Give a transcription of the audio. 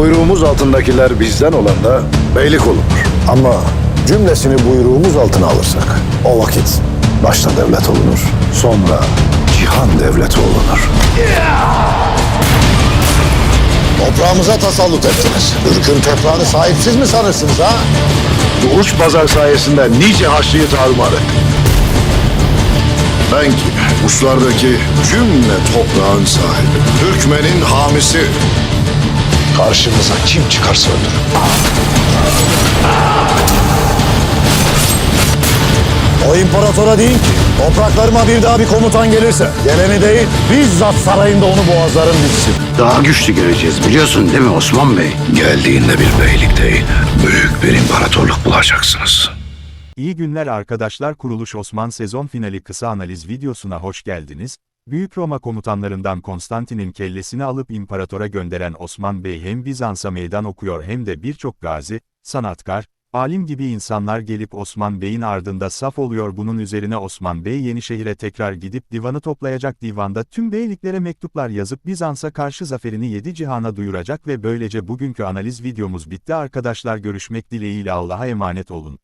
Buyruğumuz altındakiler bizden olan da beylik olunur. Ama cümlesini buyruğumuz altına alırsak o vakit başta devlet olunur. Sonra cihan devleti olunur. Toprağımıza tasallut ettiniz. Ürkün toprağını sahipsiz mi sanırsınız ha? Uç pazar sayesinde nice haçlıyı tarumar ettik. Ben ki uçlardaki cümle toprağın sahibi, Türkmenin hamisi. Karşınıza kim çıkarsa öldürün. O imparatora değil ki. Topraklarıma bir daha bir komutan gelirse. Geleni değil, bizzat sarayında onu boğazlarım bitsin. Daha güçlü geleceğiz biliyorsun değil mi Osman Bey? Geldiğinde bir beylik değil, büyük bir imparatorluk bulacaksınız. İyi günler arkadaşlar Kuruluş Osman sezon finali kısa analiz videosuna hoş geldiniz. Büyük Roma komutanlarından Konstantin'in kellesini alıp imparatora gönderen Osman Bey hem Bizans'a meydan okuyor hem de birçok gazi, sanatkar, alim gibi insanlar gelip Osman Bey'in ardında saf oluyor bunun üzerine Osman Bey Yenişehir'e tekrar gidip divanı toplayacak divanda tüm beyliklere mektuplar yazıp Bizans'a karşı zaferini yedi cihana duyuracak ve böylece bugünkü analiz videomuz bitti arkadaşlar görüşmek dileğiyle Allah'a emanet olun.